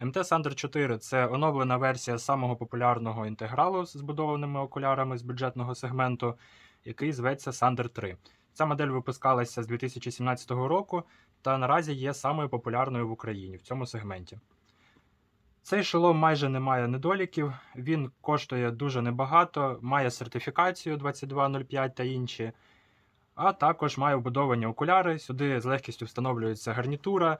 МТ Sander 4 це оновлена версія самого популярного інтегралу з збудованими окулярами з бюджетного сегменту, який зветься Sander 3. Ця модель випускалася з 2017 року та наразі є самою популярною в Україні в цьому сегменті. Цей шолом майже не має недоліків, він коштує дуже небагато, має сертифікацію 2205 та інші, а також має вбудовані окуляри. Сюди з легкістю встановлюється гарнітура.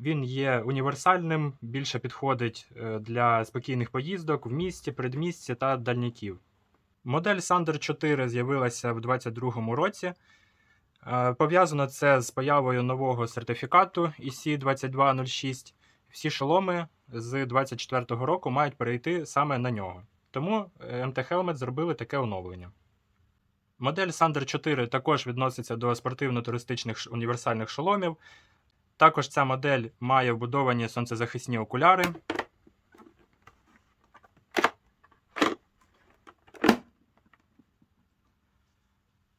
Він є універсальним, більше підходить е, для спокійних поїздок в місті, передмісті та дальняків. Модель Sander 4 з'явилася в 2022 році. Е, Пов'язано це з появою нового сертифікату EC 2206. Всі шоломи з 2024 року мають перейти саме на нього. Тому е, MT Helmet зробили таке оновлення. Модель Sander 4 також відноситься до спортивно-туристичних універсальних шоломів. Також ця модель має вбудовані сонцезахисні окуляри.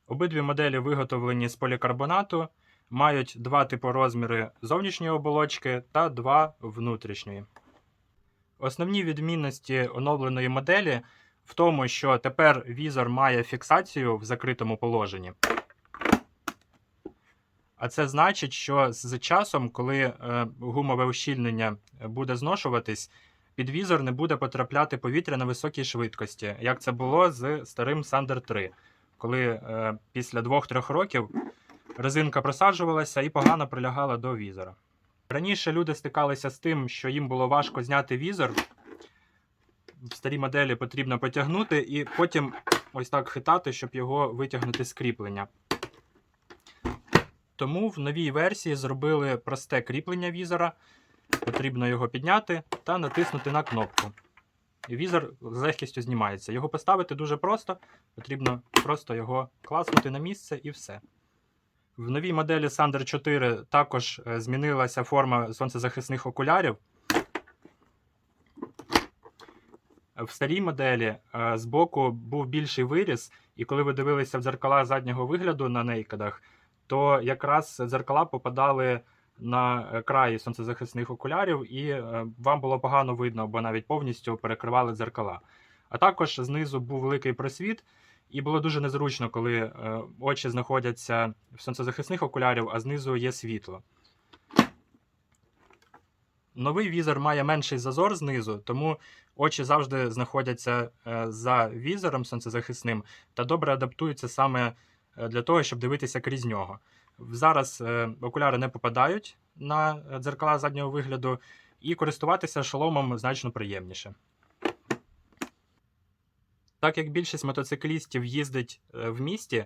Обидві моделі виготовлені з полікарбонату, мають два типу розміри зовнішньої оболочки та два внутрішньої. Основні відмінності оновленої моделі в тому, що тепер візор має фіксацію в закритому положенні. А це значить, що з часом, коли е, гумове ущільнення буде зношуватись, під візор не буде потрапляти повітря на високій швидкості, як це було з старим Sander 3, коли е, після 2-3 років резинка просаджувалася і погано прилягала до візора. Раніше люди стикалися з тим, що їм було важко зняти візор. В старій моделі потрібно потягнути і потім ось так хитати, щоб його витягнути з кріплення. Тому в новій версії зробили просте кріплення візора. Потрібно його підняти та натиснути на кнопку. І візор з легкістю знімається. Його поставити дуже просто, потрібно просто його класнути на місце і все. В новій моделі Sander 4 також е, змінилася форма сонцезахисних окулярів. В старій моделі е, збоку був більший виріз, і коли ви дивилися в дзеркала заднього вигляду на нейкадах, то якраз дзеркала попадали на е, край сонцезахисних окулярів, і е, вам було погано видно, або навіть повністю перекривали дзеркала. А також знизу був великий просвіт, і було дуже незручно, коли е, очі знаходяться в сонцезахисних окулярів, а знизу є світло. Новий візор має менший зазор знизу, тому очі завжди знаходяться за візором сонцезахисним та добре адаптуються саме для того, щоб дивитися крізь нього. Зараз е, окуляри не попадають на е, дзеркала заднього вигляду, і користуватися шоломом значно приємніше. Так як більшість мотоциклістів їздить е, в місті,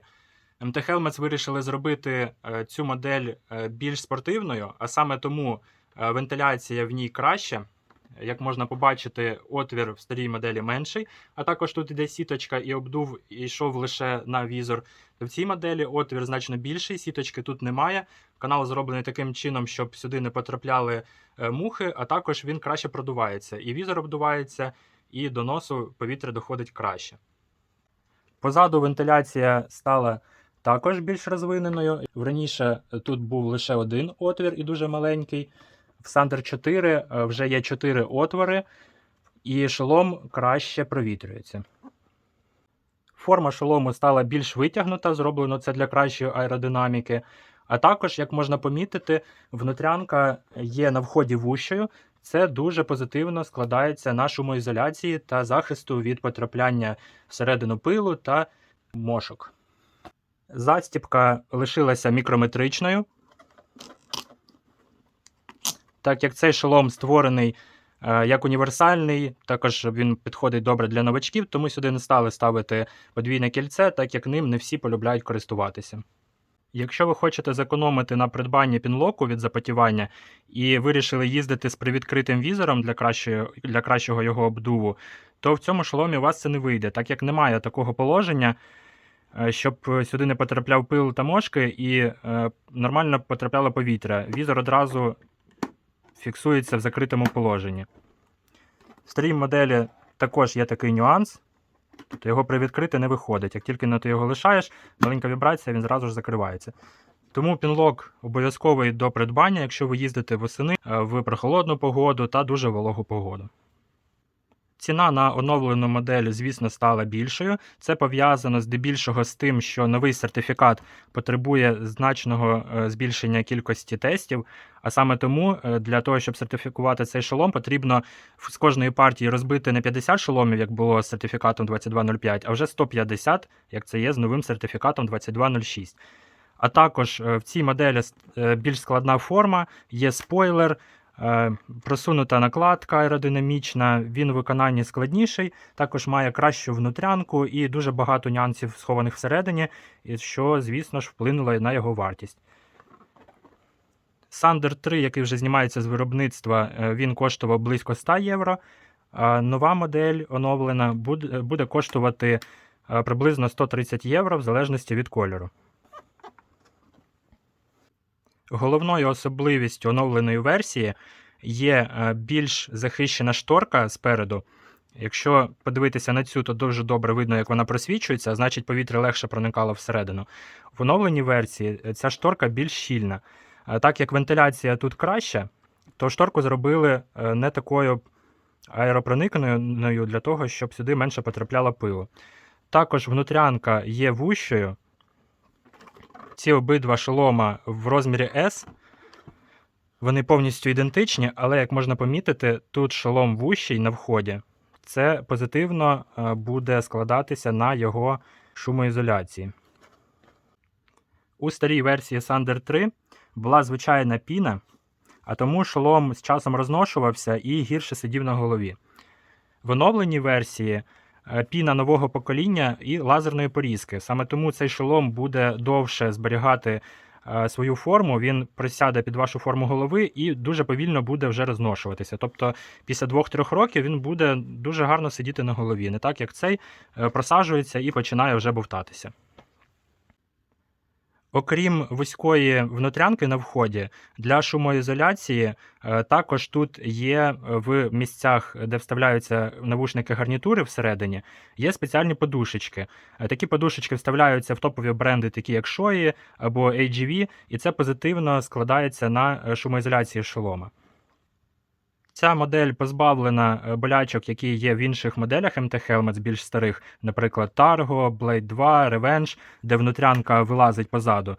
МТ Helmets вирішили зробити е, цю модель е, більш спортивною, а саме тому е, вентиляція в ній краща. Як можна побачити, отвір в старій моделі менший, а також тут іде сіточка і обдув йшов лише на візор. В цій моделі отвір значно більший, сіточки тут немає. Канал зроблений таким чином, щоб сюди не потрапляли е, мухи, а також він краще продувається. І візор обдувається, і до носу повітря доходить краще. Позаду вентиляція стала також більш розвиненою. Раніше тут був лише один отвір і дуже маленький. В Sander 4 е, вже є 4 отвори, і шолом краще провітрюється. Форма шолому стала більш витягнута, зроблено це для кращої аеродинаміки. А також, як можна помітити, внутрянка є на вході вущою. Це дуже позитивно складається на шумоізоляції та захисту від потрапляння всередину пилу та мошок. Застіпка лишилася мікрометричною. Так як цей шолом створений е, як універсальний, також він підходить добре для новачків, тому сюди не стали ставити подвійне кільце, так як ним не всі полюбляють користуватися. Якщо ви хочете зекономити на придбанні пінлоку від запотівання і вирішили їздити з привідкритим візором для, кращої, для кращого його обдуву, то в цьому шоломі у вас це не вийде, так як немає такого положення, е, щоб сюди не потрапляв пил та мошки і е, нормально потрапляло повітря. Візор одразу фіксується в закритому положенні. В старій моделі також є такий нюанс. Тобто його привідкрити не виходить. Як тільки на ти його лишаєш, маленька вібрація, він зразу ж закривається. Тому пінлок обов'язковий до придбання, якщо ви їздите восени е, в прохолодну погоду та дуже вологу погоду. Ціна на оновлену модель, звісно, стала більшою. Це пов'язано здебільшого з тим, що новий сертифікат потребує значного е, збільшення кількості тестів. А саме тому е, для того, щоб сертифікувати цей шолом, потрібно з кожної партії розбити не 50 шоломів, як було з сертифікатом 2205, а вже 150, як це є з новим сертифікатом 2206. А також е, в цій моделі більш складна форма, є спойлер, просунута накладка аеродинамічна, він у виконанні складніший, також має кращу внутрянку і дуже багато нюансів схованих всередині, що, звісно ж, вплинуло на його вартість. Sander 3, який вже знімається з виробництва, е, він коштував близько 100 євро. Нова модель оновлена буде, коштувати е, приблизно 130 євро в залежності від кольору. Головною особливістю оновленої версії є е, більш захищена шторка спереду. Якщо подивитися на цю, то дуже добре видно, як вона просвічується, а значить повітря легше проникало всередину. В оновленій версії е, ця шторка більш щільна. Так як вентиляція тут краща, то шторку зробили е, не такою аеропроникненою для того, щоб сюди менше потрапляло пилу. Також внутрянка є вущою. Ці обидва шолома в розмірі S. Вони повністю ідентичні, але, як можна помітити, тут шолом вущий на вході. Це позитивно е, буде складатися на його шумоізоляції. У старій версії Sander 3 була звичайна піна, а тому шолом з часом розношувався і гірше сидів на голові. В оновленій версії піна нового покоління і лазерної порізки. Саме тому цей шолом буде довше зберігати е, свою форму, він присяде під вашу форму голови і дуже повільно буде вже розношуватися. Тобто після 2-3 років він буде дуже гарно сидіти на голові, не так як цей е, просаджується і починає вже бовтатися. Окрім вузької внутрянки на вході, для шумоізоляції е, також тут є в місцях, де вставляються навушники гарнітури всередині, є спеціальні подушечки. Е, Такі подушечки вставляються в топові бренди, такі як Shoei або AGV, і це позитивно складається на е, шумоізоляції шолома. Ця модель позбавлена е, болячок, які є в інших моделях MT Helmets більш старих, наприклад, Targo, Blade 2, Revenge, де внутрянка вилазить позаду.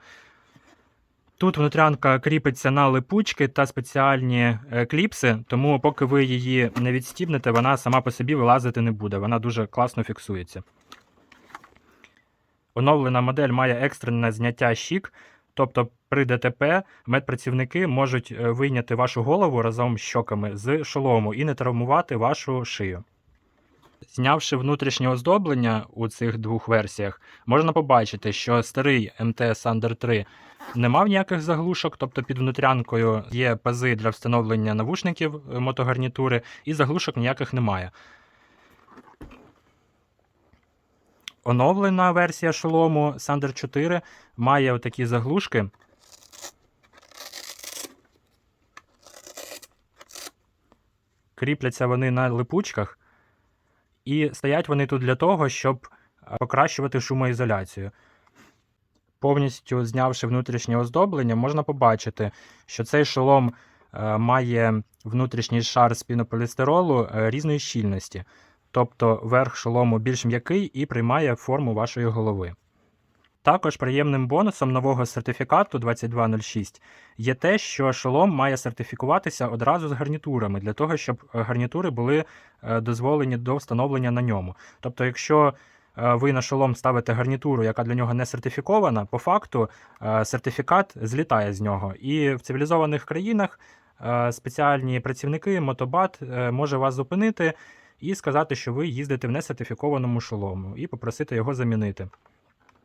Тут внутрянка кріпиться на липучки та спеціальні е, кліпси, тому поки ви її не відстібнете, вона сама по собі вилазити не буде. Вона дуже класно фіксується. Оновлена модель має екстрене зняття щік, тобто при ДТП медпрацівники можуть е, вийняти вашу голову разом з щоками з шолому і не травмувати вашу шию. Знявши внутрішнє оздоблення у цих двох версіях, можна побачити, що старий МТ Sander 3 не мав ніяких заглушок, тобто під внутрянкою є пази для встановлення навушників е, мотогарнітури, і заглушок ніяких немає. Оновлена версія шолому Sander 4 має отакі заглушки. Кріпляться вони на липучках, і стоять вони тут для того, щоб е, покращувати шумоізоляцію. Повністю знявши внутрішнє оздоблення, можна побачити, що цей шолом е, має внутрішній шар з пінополістиролу е, різної щільності. Тобто верх шолому більш м'який і приймає форму вашої голови. Також приємним бонусом нового сертифікату 2206 є те, що шолом має сертифікуватися одразу з гарнітурами, для того, щоб е, гарнітури були е, дозволені до встановлення на ньому. Тобто, якщо е, ви на шолом ставите гарнітуру, яка для нього не сертифікована, по факту сертифікат злітає з нього. І в цивілізованих країнах спеціальні працівники, мотобат може вас зупинити і сказати, що ви їздите в несертифікованому шолому, і попросити його замінити.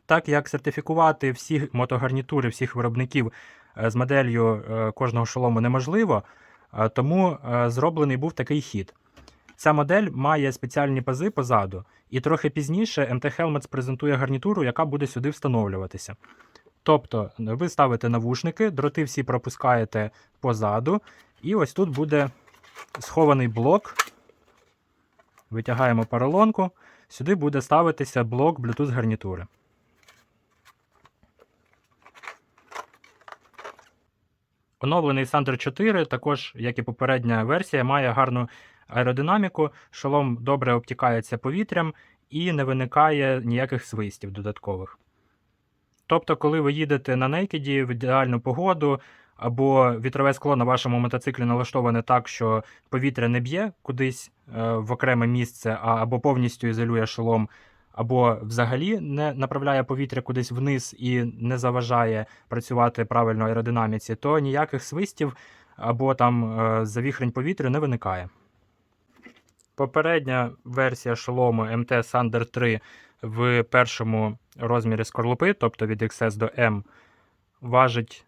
Так як сертифікувати всі мотогарнітури всіх виробників е, з моделлю е, кожного шолому неможливо, е, тому зроблений був такий хід. Ця модель має спеціальні пази позаду, і трохи пізніше MT Helmets презентує гарнітуру, яка буде сюди встановлюватися. Тобто, ви ставите навушники, дроти всі пропускаєте позаду, і ось тут буде схований блок. Витягаємо поролонку, сюди буде ставитися блок Bluetooth гарнітури. Оновлений Thunder 4, також, як і попередня версія, має гарну аеродинаміку, шолом добре обтікається повітрям і не виникає ніяких свистів додаткових. Тобто, коли ви їдете на нейкеді в ідеальну погоду, або вітрове скло на вашому мотоциклі налаштоване так, що повітря не б'є кудись е, в окреме місце, або повністю ізолює шолом, або взагалі не направляє повітря кудись вниз і не заважає працювати правильно аеродинаміці, то ніяких свистів або там е, завіхрень повітря не виникає. Попередня версія шолому MT Thunder 3 в першому розмірі скорлупи, тобто від XS до M, важить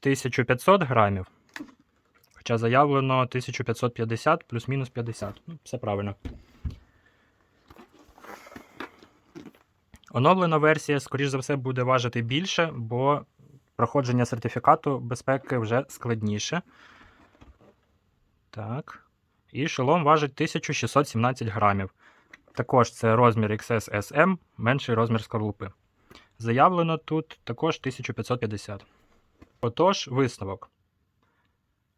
1500 грамів. Хоча заявлено 1550 плюс-мінус 50. Ну, все правильно. Оновлена версія, скоріш за все, буде важити більше, бо проходження сертифікату безпеки вже складніше. Так. І шолом важить 1617 грамів. Також це розмір XS менший розмір скорлупи. Заявлено тут також 1550. Отож, висновок.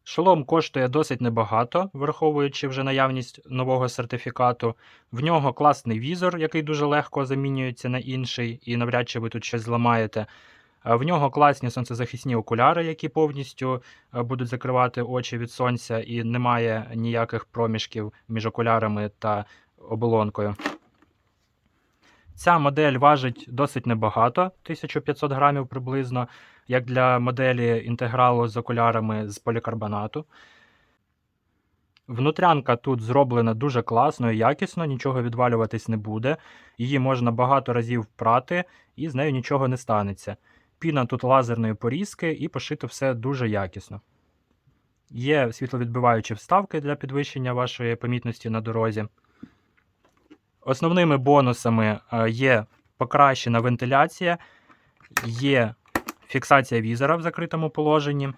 Шолом коштує досить небагато, враховуючи вже наявність нового сертифікату. В нього класний візор, який дуже легко замінюється на інший, і навряд чи ви тут щось зламаєте. В нього класні сонцезахисні окуляри, які повністю е, будуть закривати очі від сонця, і немає ніяких проміжків між окулярами та оболонкою. Ця модель важить досить небагато, 1500 грамів приблизно, як для моделі інтегралу з окулярами з полікарбонату. Внутрянка тут зроблена дуже класно і якісно, нічого відвалюватись не буде. Її можна багато разів прати, і з нею нічого не станеться. Піна тут лазерної порізки і пошито все дуже якісно. Є світловідбиваючі вставки для підвищення вашої помітності на дорозі. Основними бонусами е, є покращена вентиляція, є фіксація візора в закритому положенні.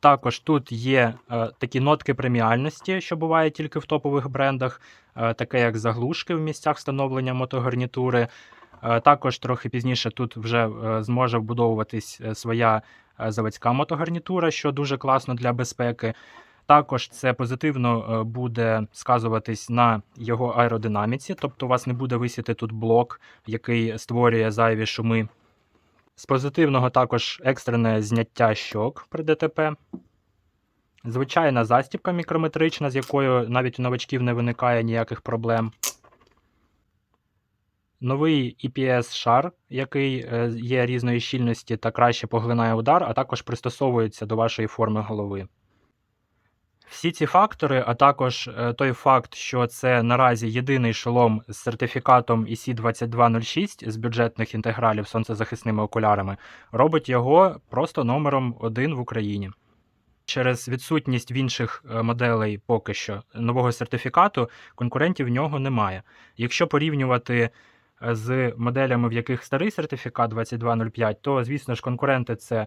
Також тут є е, такі нотки преміальності, що буває тільки в топових брендах, е, таке як заглушки в місцях встановлення мотогарнітури. Е, також трохи пізніше тут вже е, зможе вбудовуватись е, своя е, заводська мотогарнітура, що дуже класно для безпеки. Також це позитивно е, буде сказуватись на його аеродинаміці, тобто у вас не буде висіти тут блок, який створює зайві шуми. З позитивного також екстрене зняття щок при ДТП. Звичайна застібка мікрометрична, з якою навіть у новачків не виникає ніяких проблем. Новий EPS-шар, який е, є різної щільності та краще поглинає удар, а також пристосовується до вашої форми голови. Всі ці фактори, а також е, той факт, що це наразі єдиний шолом з сертифікатом EC2206 з бюджетних інтегралів сонцезахисними окулярами, робить його просто номером один в Україні. Через відсутність в інших е, моделей поки що нового сертифікату конкурентів в нього немає. Якщо порівнювати е, з моделями, в яких старий сертифікат 2205, то, звісно ж, конкуренти це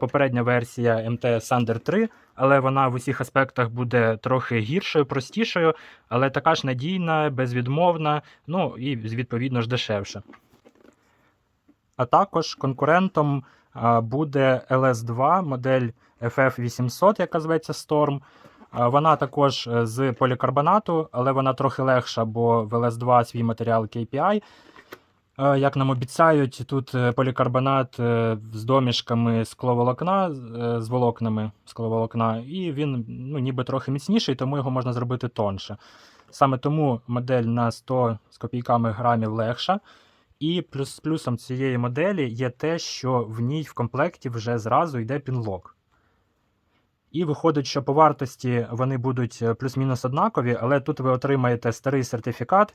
попередня версія MT Thunder 3, але вона в усіх аспектах буде трохи гіршою, простішою, але така ж надійна, безвідмовна, ну і відповідно ж дешевша. А також конкурентом буде LS2 модель FF800, яка зветься Storm. Вона також е, з полікарбонату, але вона трохи легша, бо в LS2 свій матеріал KPI. Е, Як нам обіцяють, тут е, полікарбонат е, з домішками скловолокна, з волокнами скловолокна, і він ну, ніби трохи міцніший, тому його можна зробити тонше. Саме тому модель на 100 з копійками грамів легша. І плюс плюсом цієї моделі є те, що в ній в комплекті вже зразу йде пінлок. І виходить, що по вартості вони будуть плюс-мінус однакові, але тут ви отримаєте старий сертифікат,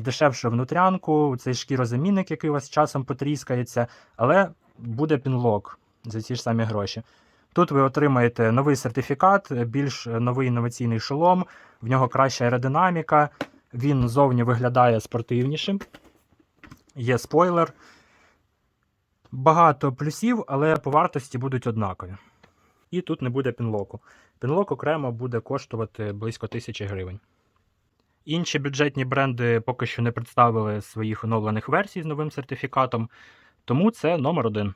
дешевшу внутрянку, цей шкірозамінник, який у вас часом потріскається, але буде пінлок за ці ж самі гроші. Тут ви отримаєте новий сертифікат, більш новий інноваційний шолом, в нього краща аеродинаміка, він зовні виглядає спортивнішим. Є спойлер. Багато плюсів, але по вартості будуть однакові. І тут не буде пінлоку. Пінлок окремо буде коштувати близько 1000 гривень. Інші бюджетні бренди поки що не представили своїх оновлених версій з новим сертифікатом, тому це номер один.